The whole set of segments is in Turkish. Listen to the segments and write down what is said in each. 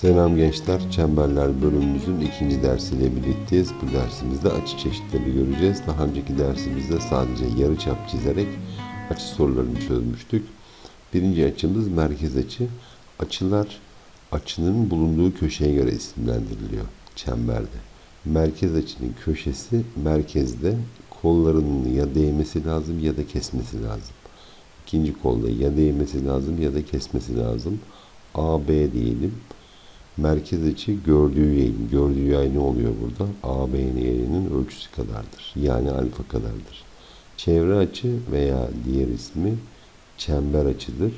Selam gençler, Çemberler bölümümüzün ikinci dersiyle birlikteyiz. Bu dersimizde açı çeşitleri göreceğiz. Daha önceki dersimizde sadece yarı çap çizerek açı sorularını çözmüştük. Birinci açımız merkez açı. Açılar açının bulunduğu köşeye göre isimlendiriliyor çemberde. Merkez açının köşesi merkezde kollarının ya değmesi lazım ya da kesmesi lazım. İkinci kolda ya değmesi lazım ya da kesmesi lazım. AB diyelim. Merkez açı gördüğü yayın. Gördüğü yay ne oluyor burada? AB'nin yayının ölçüsü kadardır. Yani alfa kadardır. Çevre açı veya diğer ismi çember açıdır.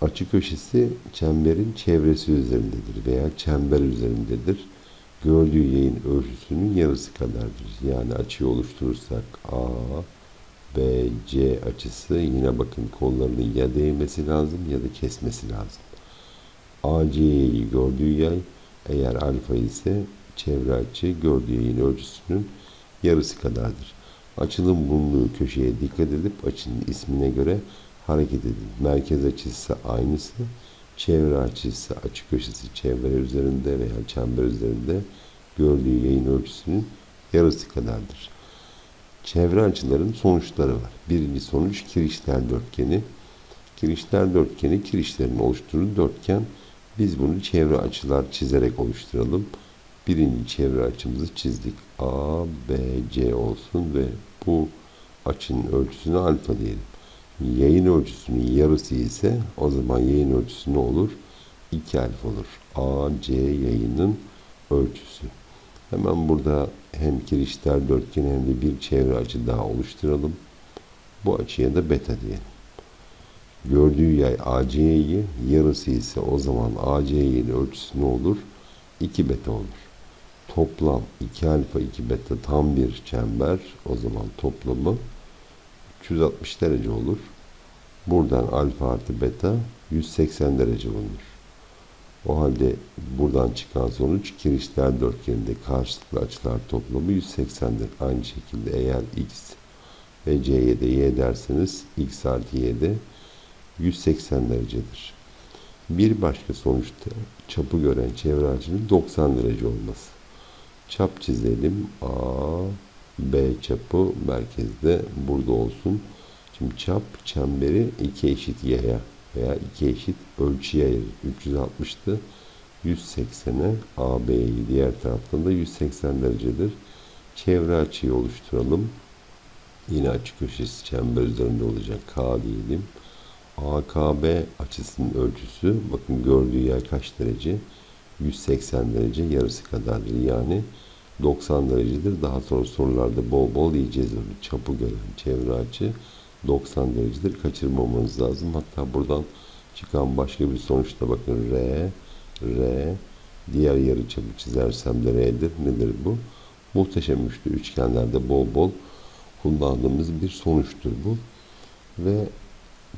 Açı köşesi çemberin çevresi üzerindedir veya çember üzerindedir. Gördüğü yayın ölçüsünün yarısı kadardır. Yani açıyı oluşturursak A, B, C açısı yine bakın kollarının ya değmesi lazım ya da kesmesi lazım. AC'yi gördüğü yay eğer alfa ise çevre açı gördüğü yayın ölçüsünün yarısı kadardır. Açının bulunduğu köşeye dikkat edip açının ismine göre hareket edin. Merkez açısı aynısı, çevre açısı açı köşesi çevre üzerinde veya çember üzerinde gördüğü yayın ölçüsünün yarısı kadardır. Çevre açıların sonuçları var. Birinci sonuç kirişler dörtgeni. Kirişler dörtgeni kirişlerin oluşturduğu dörtgen. Biz bunu çevre açılar çizerek oluşturalım. Birinci çevre açımızı çizdik. A, B, C olsun ve bu açının ölçüsünü alfa diyelim. Yayın ölçüsünün yarısı ise o zaman yayın ölçüsü ne olur? 2 alfa olur. A, C yayının ölçüsü. Hemen burada hem kirişler dörtgeni hem de bir çevre açı daha oluşturalım. Bu açıya da beta diyelim. Gördüğü yay AC'yi yarısı ise o zaman AC'nin ölçüsü ne olur? 2 beta olur. Toplam 2 alfa 2 beta tam bir çember. O zaman toplamı 360 derece olur. Buradan alfa artı beta 180 derece bulunur. O halde buradan çıkan sonuç kirişler dörtgeninde karşılıklı açılar toplamı 180'dir. Aynı şekilde eğer x ve c'ye de y derseniz x artı y de 180 derecedir. Bir başka sonuçta çapı gören çevre açının 90 derece olması. Çap çizelim. A, B çapı merkezde burada olsun. Şimdi çap çemberi iki eşit yaya veya iki eşit ölçüye ayırır. 360'tı. 180'e AB'yi diğer taraftan da 180 derecedir. Çevre açıyı oluşturalım. Yine açı köşesi çember üzerinde olacak. K diyelim. AKB açısının ölçüsü bakın gördüğü yer kaç derece? 180 derece yarısı kadardır. Yani 90 derecedir. Daha sonra sorularda bol bol yiyeceğiz onu. Çapı gören çevre açı 90 derecedir. Kaçırmamanız lazım. Hatta buradan çıkan başka bir sonuçta bakın R, R, diğer yarı çapı çizersem de R'dir. Nedir bu? Muhteşem üçlü üçgenlerde bol bol kullandığımız bir sonuçtur bu. Ve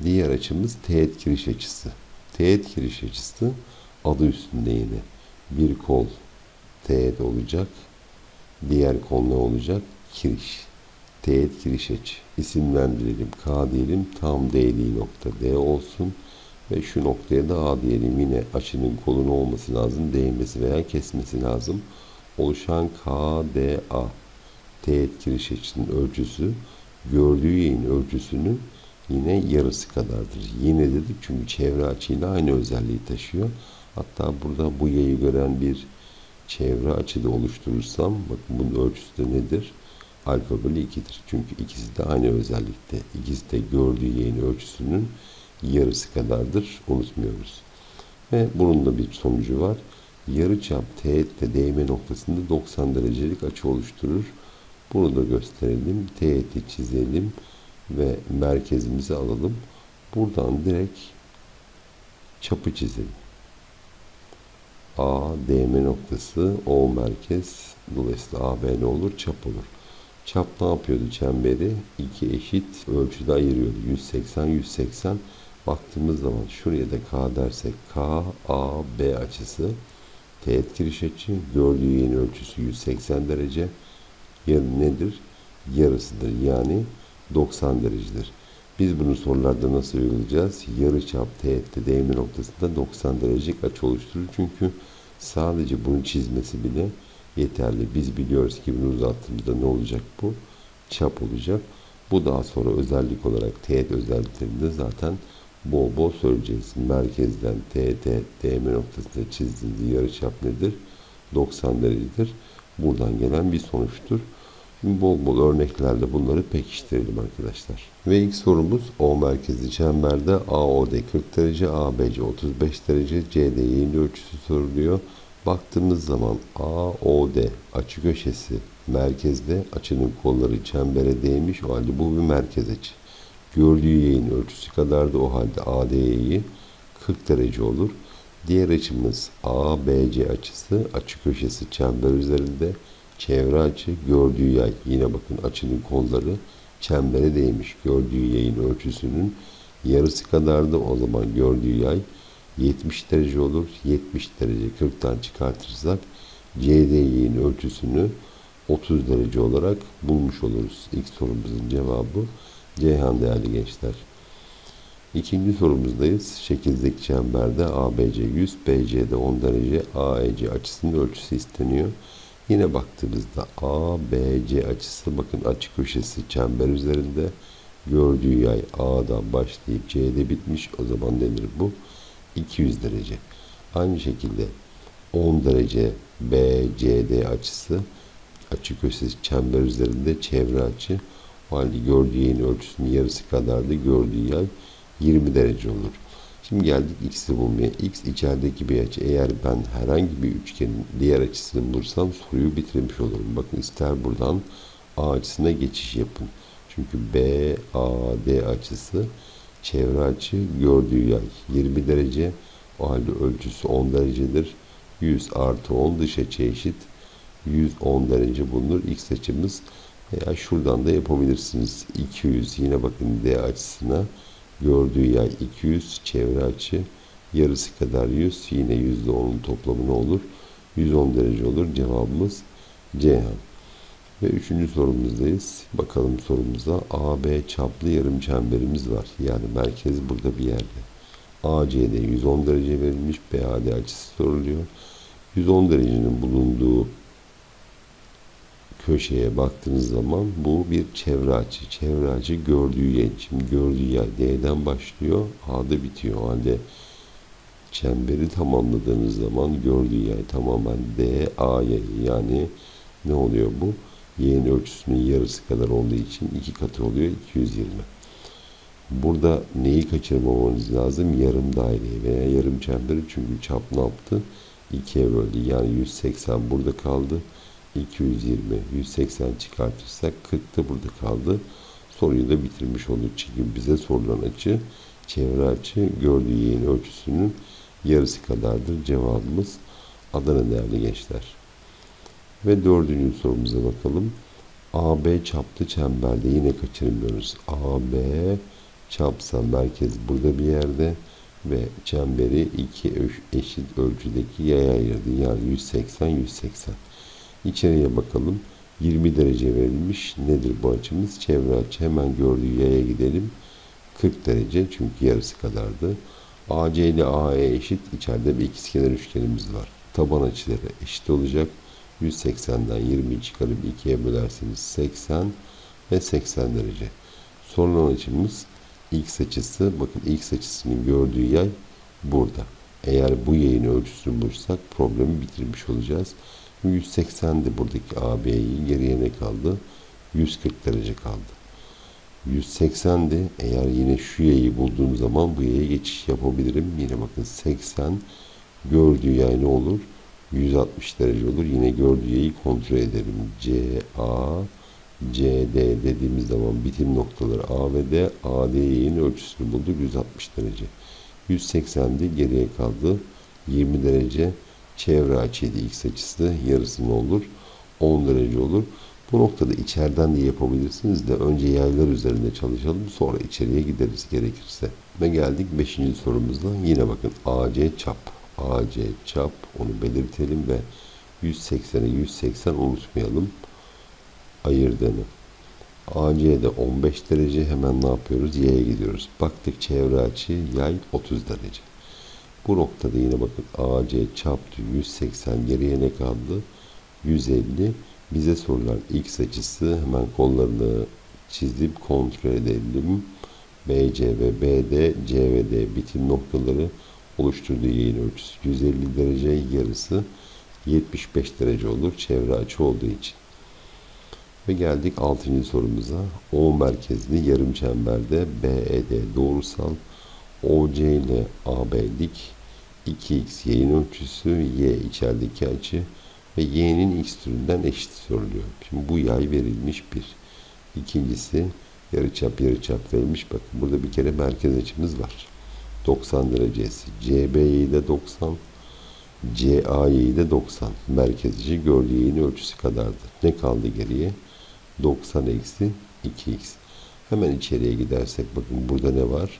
diğer açımız teğet kiriş açısı. Teğet kiriş açısı adı üstünde yine. Bir kol teğet olacak. Diğer kol ne olacak? Kiriş. Teğet kiriş açı. İsimlendirelim. K diyelim. Tam değdiği nokta D olsun. Ve şu noktaya da A diyelim. Yine açının kolunu olması lazım. Değmesi veya kesmesi lazım. Oluşan KDA. Teğet kiriş açısının ölçüsü gördüğü yayın ölçüsünün yine yarısı kadardır. Yine dedik çünkü çevre açıyla aynı özelliği taşıyor. Hatta burada bu yayı gören bir çevre açıda oluşturursam bakın bunun ölçüsü de nedir? Alfa bölü 2'dir. Çünkü ikisi de aynı özellikte. İkisi de gördüğü yayın ölçüsünün yarısı kadardır. Unutmuyoruz. Ve bunun da bir sonucu var. Yarıçap teğetle değme noktasında 90 derecelik açı oluşturur. Bunu da gösterelim. Teğeti çizelim ve merkezimizi alalım. Buradan direkt çapı çizelim. A, DM noktası, O merkez. Dolayısıyla AB ne olur? Çap olur. Çap ne yapıyordu çemberi? iki eşit ölçüde ayırıyordu. 180, 180. Baktığımız zaman şuraya da K dersek K, A, B açısı. Teğet giriş açı. Gördüğü yeni ölçüsü 180 derece. Yarı nedir? Yarısıdır. Yani 90 derecedir. Biz bunu sorularda nasıl uygulayacağız? Yarıçap teğette değme noktasında 90 derecelik açı oluşturur. Çünkü sadece bunu çizmesi bile yeterli. Biz biliyoruz ki bunu uzattığımızda ne olacak bu? Çap olacak. Bu daha sonra özellik olarak teğet özelliklerinde zaten bol bol söyleyeceğiz. Merkezden TT, DM noktasında çizdiğiniz yarıçap nedir? 90 derecedir. Buradan gelen bir sonuçtur. Bol bol örneklerle bunları pekiştirelim arkadaşlar. Ve ilk sorumuz O merkezli çemberde AOD 40 derece, ABC 35 derece, CD yayın ölçüsü soruluyor. Baktığımız zaman AOD açı köşesi merkezde açının kolları çembere değmiş. O halde bu bir merkez açı. Gördüğü yayın ölçüsü kadar da o halde AD'yi 40 derece olur. Diğer açımız ABC açısı açı köşesi çember üzerinde çevre açı gördüğü yay yine bakın açının kolları çembere değmiş gördüğü yayın ölçüsünün yarısı kadar da o zaman gördüğü yay 70 derece olur 70 derece 40'tan çıkartırsak CD yayın ölçüsünü 30 derece olarak bulmuş oluruz. İlk sorumuzun cevabı Ceyhan değerli gençler. İkinci sorumuzdayız. Şekildeki çemberde ABC 100, BC'de 10 derece, AEC açısının ölçüsü isteniyor. Yine baktığımızda ABC açısı bakın açı köşesi çember üzerinde gördüğü yay A'dan başlayıp C'de bitmiş. O zaman denir bu 200 derece. Aynı şekilde 10 derece BCD açısı açı köşesi çember üzerinde çevre açı o halde gördüğü yayın ölçüsünün yarısı kadar da gördüğü yay 20 derece olur. Şimdi geldik x'i bulmaya. x içerideki bir açı. Eğer ben herhangi bir üçgenin diğer açısını bulursam soruyu bitirmiş olurum. Bakın ister buradan A açısına geçiş yapın. Çünkü BAD açısı çevre açı gördüğü yay 20 derece. O halde ölçüsü 10 derecedir. 100 artı 10 dış açı eşit. 110 derece bulunur. X açımız veya şuradan da yapabilirsiniz. 200 yine bakın D açısına gördüğü yay 200 çevre açı yarısı kadar 100 yine %10'un toplamı ne olur? 110 derece olur. Cevabımız Ceyhan. Ve üçüncü sorumuzdayız. Bakalım sorumuza AB çaplı yarım çemberimiz var. Yani merkez burada bir yerde. AC'de 110 derece verilmiş. BAD açısı soruluyor. 110 derecenin bulunduğu köşeye baktığınız zaman bu bir çevre açı. Çevre açı gördüğü yay. Şimdi gördüğü yay D'den başlıyor. A'da bitiyor. O halde çemberi tamamladığınız zaman gördüğü yay tamamen D, A yayı. Yani ne oluyor bu? Y'nin ölçüsünün yarısı kadar olduğu için iki katı oluyor. 220. Burada neyi kaçırmamamız lazım? Yarım daireyi veya yarım çemberi. Çünkü çap ne yaptı? İkiye böldü. Yani 180 burada kaldı. 220, 180 çıkartırsak 40 da burada kaldı. Soruyu da bitirmiş olduk. Çünkü bize sorulan açı çevre açı gördüğü yayın ölçüsünün yarısı kadardır. Cevabımız Adana değerli gençler. Ve dördüncü sorumuza bakalım. AB çaplı çemberde yine kaçırmıyoruz. AB çapsa merkez burada bir yerde ve çemberi iki eşit ölçüdeki yaya ayırdı. Yani 180 180. İçeriye bakalım. 20 derece verilmiş. Nedir bu açımız? Çevre açı. Hemen gördüğü yaya gidelim. 40 derece çünkü yarısı kadardı. AC ile AE eşit. İçeride bir ikizkenar üçgenimiz var. Taban açıları eşit olacak. 180'den 20'yi çıkarıp 2'ye bölerseniz 80 ve 80 derece. Sorulan açımız x açısı. Bakın x açısının gördüğü yay burada. Eğer bu yayın ölçüsünü bulursak problemi bitirmiş olacağız. 180'di buradaki AB'yi geriye ne kaldı? 140 derece kaldı. 180'di. Eğer yine şu yayı bulduğum zaman bu yaya geçiş yapabilirim. Yine bakın 80 gördüğü yay ne olur? 160 derece olur. Yine gördüğü yayı kontrol edelim. CA CD dediğimiz zaman bitim noktaları A ve D. AD yayın ölçüsünü bulduk. 160 derece. 180'di. Geriye kaldı. 20 derece çevre açıydı x açısı yarısı ne olur? 10 derece olur. Bu noktada içeriden de yapabilirsiniz de önce yaylar üzerinde çalışalım sonra içeriye gideriz gerekirse. Ve geldik 5. sorumuzda yine bakın AC çap. AC çap onu belirtelim ve 180'e 180 unutmayalım ayırdığını. AC'de 15 derece hemen ne yapıyoruz? Y'ye gidiyoruz. Baktık çevre açı yay 30 derece. Bu noktada yine bakın AC çarptı 180 geriye ne kaldı? 150. Bize sorulan x açısı hemen kollarını çizip kontrol edelim. BC ve BD, C ve bitim noktaları oluşturduğu yayın ölçüsü 150 derece yarısı 75 derece olur çevre açı olduğu için. Ve geldik 6. sorumuza. O merkezli yarım çemberde BED doğrusal OC ile AB'lik 2x yayın ölçüsü y içerideki açı ve y'nin x türünden eşit soruluyor. Şimdi bu yay verilmiş bir. İkincisi yarıçap yarıçap verilmiş. Bakın burada bir kere merkez açımız var. 90 derecesi. CB'yi de 90. CA'yı de 90. Merkez açı gördüğü yayın ölçüsü kadardır. Ne kaldı geriye? 90 eksi 2x. Hemen içeriye gidersek bakın burada ne var?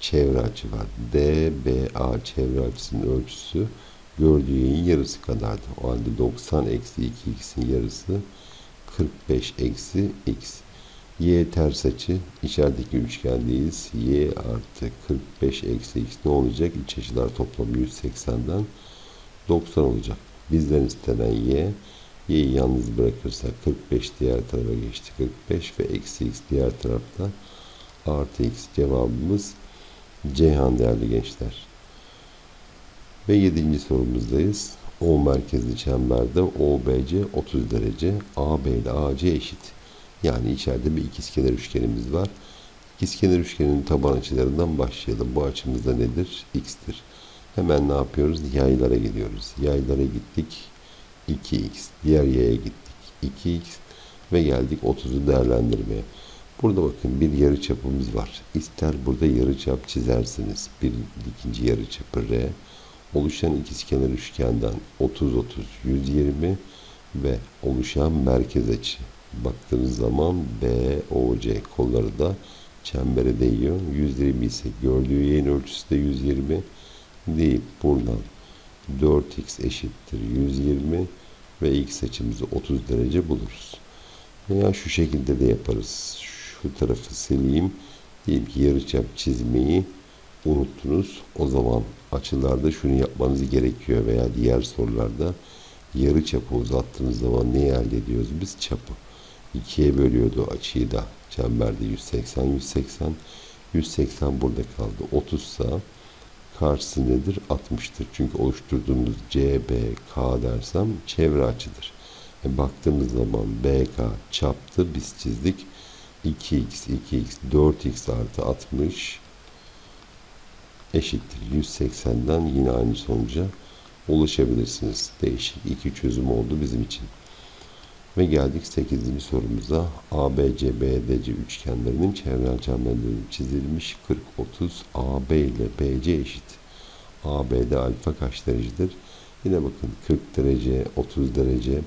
Çevre açı var. DBA çevre açısının ölçüsü gördüğü yayın yarısı kadardı. O halde 90 eksi 2x'in yarısı 45 eksi x. Y ters açı içerideki üçgendeyiz. Y artı 45 eksi x ne olacak? İç açılar toplamı 180'den 90 olacak. Bizden istenen y. Y'yi yalnız bırakırsak 45 diğer tarafa geçti. 45 ve eksi x diğer tarafta artı x cevabımız Ceyhan değerli gençler. Ve yedinci sorumuzdayız. O merkezli çemberde OBC 30 derece, AB ile AC eşit. Yani içeride bir ikizkenar üçgenimiz var. İkizkenar üçgenin taban açılarından başlayalım. Bu açımız da nedir? X'tir. Hemen ne yapıyoruz? Yaylara gidiyoruz. Yaylara gittik. 2x. Diğer yaya gittik. 2x. Ve geldik 30'u değerlendirmeye. Burada bakın bir yarı çapımız var. İster burada yarı çap çizersiniz. Bir ikinci yarı çapı R. Oluşan ikizkenar üçgenden 30 30 120 ve oluşan merkez açı. Baktığınız zaman BOC kolları da çembere değiyor. 120 ise gördüğü yayın ölçüsü de 120 deyip buradan 4x eşittir 120 ve x açımızı 30 derece buluruz. Veya şu şekilde de yaparız. Şu tarafı sileyim. Diyelim ki yarıçap çizmeyi unuttunuz. O zaman açılarda şunu yapmanız gerekiyor veya diğer sorularda yarı çapı uzattığınız zaman neyi elde ediyoruz biz? Çapı. İkiye bölüyordu açıyı da çemberde 180 180 180 burada kaldı. 30 ise karşısı nedir? 60'tır. Çünkü oluşturduğumuz CBK dersem çevre açıdır. E baktığımız zaman BK çaptı biz çizdik. 2x, 2x, 4x artı 60 eşittir. 180'den yine aynı sonuca ulaşabilirsiniz. Değişik iki çözüm oldu bizim için. Ve geldik 8. sorumuza. ABC, BDC üçgenlerinin çevrel çemberleri çizilmiş 40, 30, AB ile BC eşit. AB'de alfa kaç derecedir? Yine bakın 40 derece, 30 derece.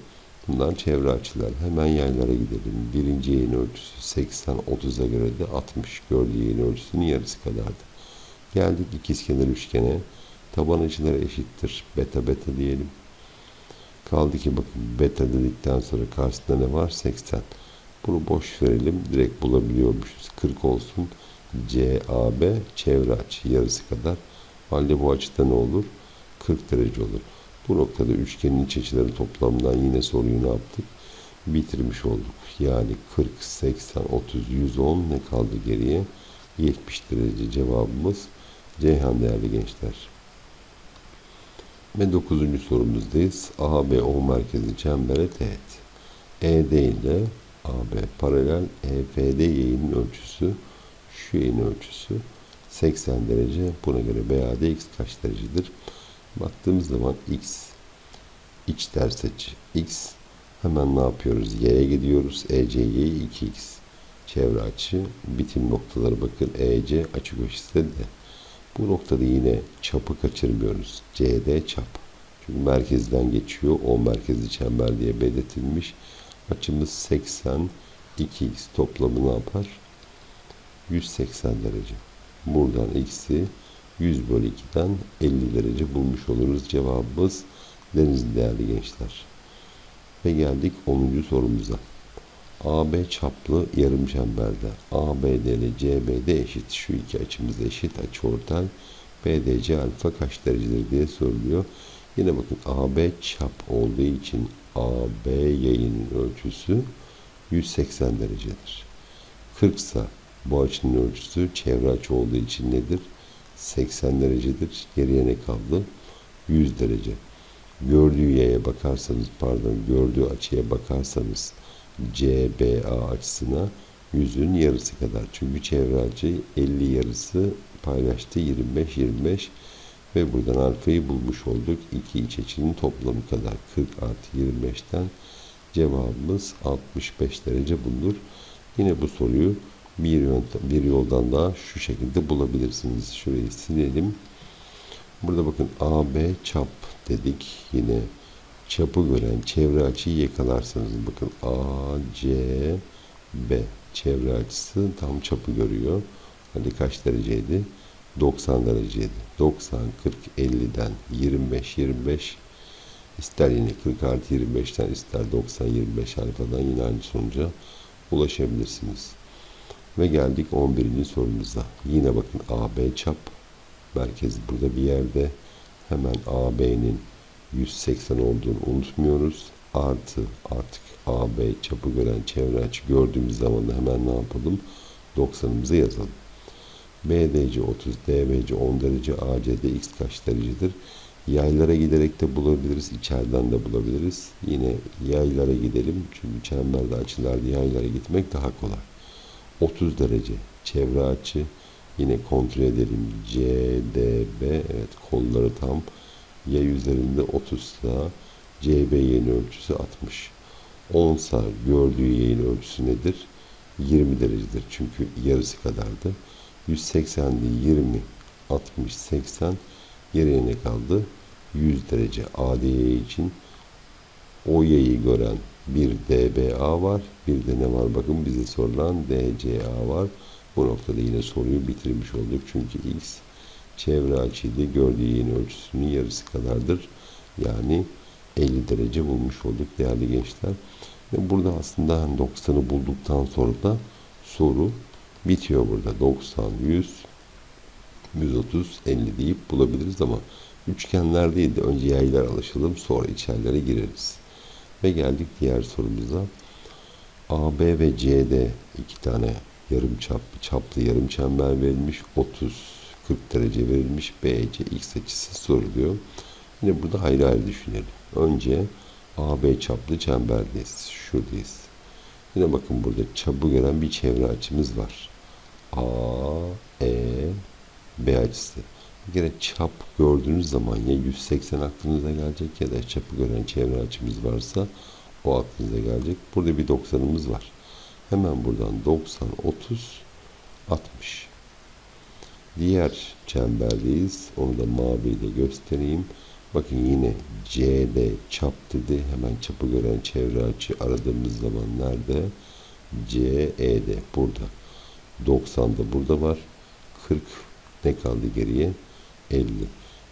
Bunlar çevre açılar. Hemen yaylara gidelim. Birinci yayın ölçüsü 80, 30'a göre de 60. Gördüğü yayın ölçüsünün yarısı kadardı. Geldik ikizkenar üçgene. Taban açıları eşittir. Beta beta diyelim. Kaldı ki bakın beta dedikten sonra karşısında ne var? 80. Bunu boş verelim. Direkt bulabiliyormuşuz. 40 olsun. CAB çevre açı yarısı kadar. Halde bu açıda ne olur? 40 derece olur. Bu noktada üçgenin iç açıları toplamından yine soruyu ne yaptık? Bitirmiş olduk. Yani 40, 80, 30, 110 ne kaldı geriye? 70 derece cevabımız Ceyhan değerli gençler. Ve 9. sorumuzdayız. ABO merkezi çembere teğet. ED ile AB paralel EFD yayının ölçüsü şu yayın ölçüsü 80 derece. Buna göre BAD x kaç derecedir? Baktığımız zaman x iç ters açı x hemen ne yapıyoruz? Y'ye gidiyoruz. ECY 2x çevre açı bitim noktaları bakın EC açı köşesi de bu noktada yine çapı kaçırmıyoruz. CD çap. Çünkü merkezden geçiyor. O merkezi çember diye belirtilmiş. Açımız 80 2x toplamı ne yapar? 180 derece. Buradan x'i 100 bölü 2'den 50 derece bulmuş oluruz. Cevabımız Denizli değerli gençler. Ve geldik 10. sorumuza. AB çaplı yarım çemberde ABD ile CBD eşit. Şu iki açımız eşit. Açı ortay. BDC alfa kaç derecedir diye soruluyor. Yine bakın AB çap olduğu için AB yayının ölçüsü 180 derecedir. 40 ise bu açının ölçüsü çevre açı olduğu için nedir? 80 derecedir. Geriye ne kaldı? 100 derece. Gördüğü yaya bakarsanız pardon gördüğü açıya bakarsanız CBA açısına yüzün yarısı kadar. Çünkü çevre açı 50 yarısı paylaştı 25 25 ve buradan alfayı bulmuş olduk. İki iç açının toplamı kadar 40 artı 25'ten cevabımız 65 derece bulunur. Yine bu soruyu bir, yöntem, bir yoldan daha şu şekilde bulabilirsiniz. Şurayı silelim. Burada bakın AB çap dedik. Yine çapı gören çevre açıyı yakalarsanız bakın ACB çevre açısı tam çapı görüyor. Hani kaç dereceydi? 90 dereceydi. 90, 40, 50'den 25, 25 ister yine 40 artı 25'ten ister 90, 25 alfadan yine aynı sonuca ulaşabilirsiniz. Ve geldik 11. sorumuza. Yine bakın AB çap. Merkez burada bir yerde. Hemen AB'nin 180 olduğunu unutmuyoruz. Artı artık AB çapı gören çevre açı gördüğümüz zaman da hemen ne yapalım? 90'ımızı yazalım. BDC 30, DBC 10 derece, ACD x kaç derecedir? Yaylara giderek de bulabiliriz, içeriden de bulabiliriz. Yine yaylara gidelim çünkü çemberde açılarda yaylara gitmek daha kolay. 30 derece çevre açı yine kontrol edelim. CDB evet kolları tam yay üzerinde 30 ise CB yayın ölçüsü 60. 10 ise gördüğü yayın ölçüsü nedir? 20 derecedir. Çünkü yarısı kadardı. 180'di 20, 60, 80 geriye ne kaldı? 100 derece ADY için o yayı gören bir DBA var. Bir de ne var bakın bize sorulan DCA var. Bu noktada yine soruyu bitirmiş olduk. Çünkü X çevre açıydı. Gördüğü yeni ölçüsünün yarısı kadardır. Yani 50 derece bulmuş olduk değerli gençler. Ve burada aslında 90'ı bulduktan sonra da soru bitiyor burada. 90, 100, 130, 50 deyip bulabiliriz ama üçgenler değil de önce yaylar alışalım sonra içerlere gireriz. Ve geldik diğer sorumuza. AB ve CD iki tane yarım çap, çaplı yarım çember verilmiş. 30 40 derece verilmiş. BC x açısı soruluyor. Yine burada ayrı ayrı düşünelim. Önce AB çaplı çemberdeyiz. Şuradayız. Yine bakın burada çapı gören bir çevre açımız var. A, E, B açısı. Kere çap gördüğünüz zaman ya 180 aklınıza gelecek ya da çapı gören çevre açımız varsa o aklınıza gelecek. Burada bir 90'ımız var. Hemen buradan 90, 30, 60. Diğer çemberdeyiz. Onu da maviyle göstereyim. Bakın yine CD çap dedi. Hemen çapı gören çevre açı aradığımız zaman nerede? CED burada. 90 da burada var. 40 ne kaldı geriye? 50.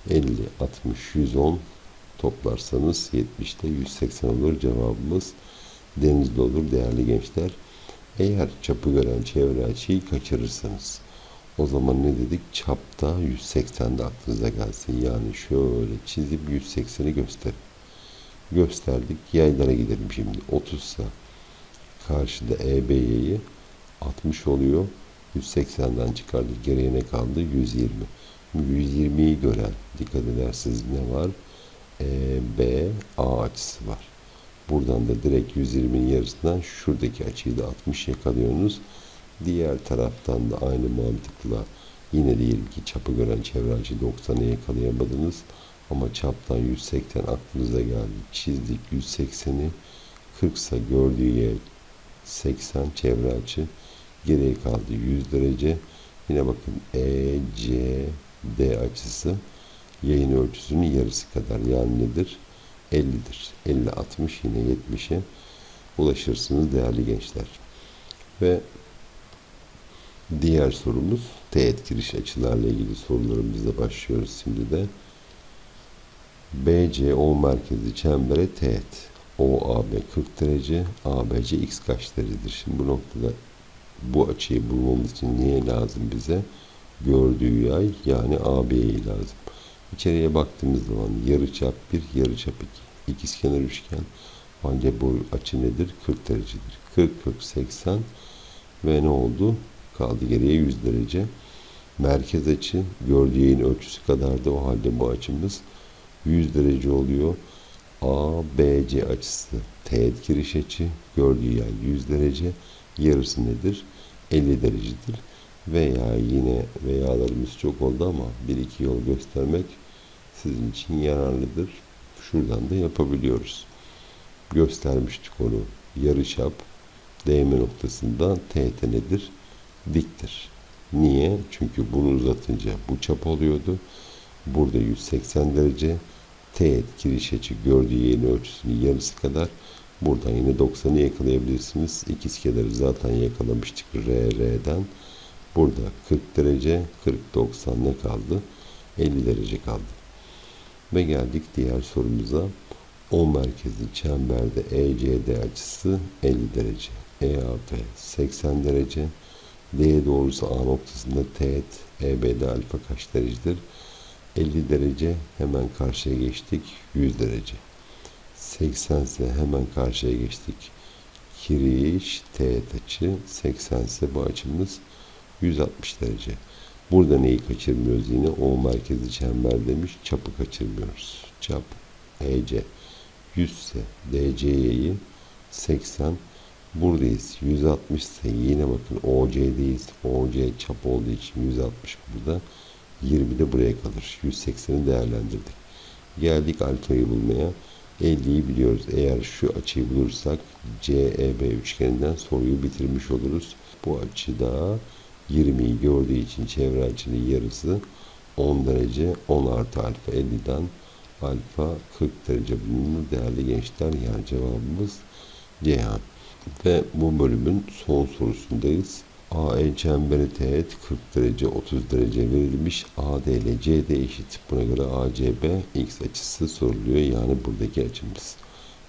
50, 60, 110 toplarsanız 70'te 180 olur. Cevabımız denizli olur değerli gençler. Eğer çapı gören çevre açıyı kaçırırsanız o zaman ne dedik? Çapta 180 de aklınıza gelsin. Yani şöyle çizip 180'i göster. Gösterdik. Yaylara gidelim şimdi. 30 ise karşıda EB'yi 60 oluyor. 180'den çıkardık. Geriye ne kaldı? 120. 120'yi gören dikkat ederseniz ne var? E, B, A açısı var. Buradan da direkt 120'nin yarısından şuradaki açıyı da 60 yakalıyorsunuz. Diğer taraftan da aynı mantıkla yine diyelim ki çapı gören çevre açı 90'ı yakalayamadınız. Ama çaptan 180 aklınıza geldi. Çizdik 180'i 40 ise gördüğü yer 80 çevre açı. Geriye kaldı 100 derece. Yine bakın E, C, D açısı yayın ölçüsünün yarısı kadar. Yani nedir? 50'dir. 50, 60 yine 70'e ulaşırsınız değerli gençler. Ve diğer sorumuz teğet giriş açılarla ilgili sorularımızla başlıyoruz şimdi de. BC O merkezli çembere teğet. OAB 40 derece, ABC x kaç derecedir? Şimdi bu noktada bu açıyı bulmamız için niye lazım bize? Gördüğü yay yani AB'yi lazım. İçeriye baktığımız zaman yarıçap 1, yarıçap 2. İkizkenar üçgen. Ancak bu açı nedir? 40 derecedir. 40, 40, 80 ve ne oldu? Kaldı geriye 100 derece. Merkez açı gördüğü yayın ölçüsü kadardı. O halde bu açımız 100 derece oluyor. ABC açısı teğet giriş açı gördüğü yay 100 derece. Yarısı nedir? 50 derecedir. Veya yine veyalarımız çok oldu ama bir iki yol göstermek sizin için yararlıdır. Şuradan da yapabiliyoruz. Göstermiştik onu. Yarıçap değme noktasından teğet nedir? Diktir. Niye? Çünkü bunu uzatınca bu çap oluyordu. Burada 180 derece teğet giriş açı gördüğü yeni ölçüsünün yarısı kadar. Buradan yine 90'ı yakalayabilirsiniz. İkizkenarı zaten yakalamıştık RR'den. Burada 40 derece, 40 90 ne kaldı? 50 derece kaldı. Ve geldik diğer sorumuza. O merkezli çemberde ECD açısı 50 derece. EAP 80 derece. D doğrusu A noktasında teğet EBD alfa kaç derecedir? 50 derece hemen karşıya geçtik 100 derece. 80 ise hemen karşıya geçtik. Kiriş teğet açı 80 ise bu açımız 160 derece. Burada neyi kaçırmıyoruz yine? O merkezi çember demiş. Çapı kaçırmıyoruz. Çap EC 100 ise DC'yi 80 buradayız. 160 ise yine bakın OC'deyiz. OC çap olduğu için 160 burada. 20 de buraya kalır. 180'i değerlendirdik. Geldik alfayı bulmaya. 50'yi biliyoruz. Eğer şu açıyı bulursak CEB üçgeninden soruyu bitirmiş oluruz. Bu açıda 20'yi gördüğü için çevre açının yarısı 10 derece 10 artı alfa 50'den alfa 40 derece bulunur değerli gençler. Yani cevabımız Ceyhan. Ve bu bölümün son sorusundayız. AE çemberi teğet 40 derece 30 derece verilmiş. AD CD eşit. Buna göre ACB x açısı soruluyor. Yani buradaki açımız.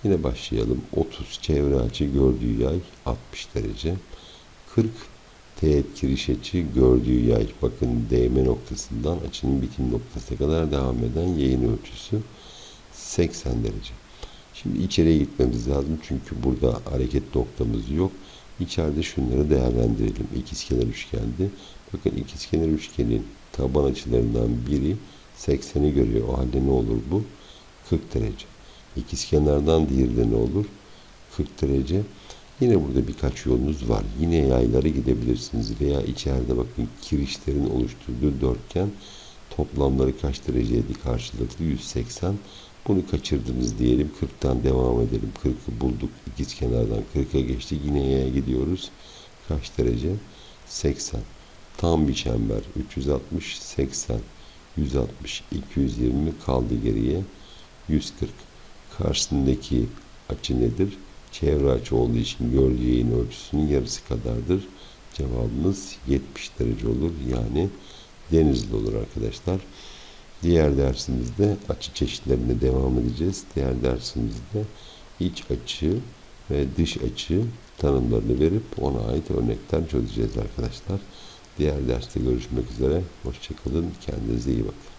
Yine başlayalım. 30 çevre açı gördüğü yay 60 derece. 40 teğet giriş açı gördüğü yay bakın değme noktasından açının bitim noktasına kadar devam eden yayın ölçüsü 80 derece. Şimdi içeriye gitmemiz lazım çünkü burada hareket noktamız yok. İçeride şunları değerlendirelim. İkizkenar üçgendi. Bakın ikizkenar üçgenin taban açılarından biri 80'i görüyor. O halde ne olur bu? 40 derece. İkizkenardan diğeri de ne olur? 40 derece. Yine burada birkaç yolunuz var. Yine yaylara gidebilirsiniz veya içeride bakın kirişlerin oluşturduğu dörtgen toplamları kaç dereceydi karşılıklı 180. Bunu kaçırdınız diyelim. 40'tan devam edelim. 40'ı bulduk. İkiz kenardan 40'a geçtik. Yine yaya gidiyoruz. Kaç derece? 80. Tam bir çember. 360, 80, 160, 220 kaldı geriye. 140. Karşısındaki açı nedir? Çevre açı olduğu için yayın ölçüsünün yarısı kadardır. Cevabımız 70 derece olur. Yani denizli olur arkadaşlar. Diğer dersimizde açı çeşitlerine devam edeceğiz. Diğer dersimizde iç açı ve dış açı tanımlarını verip ona ait örnekler çözeceğiz arkadaşlar. Diğer derste görüşmek üzere. Hoşçakalın. Kendinize iyi bakın.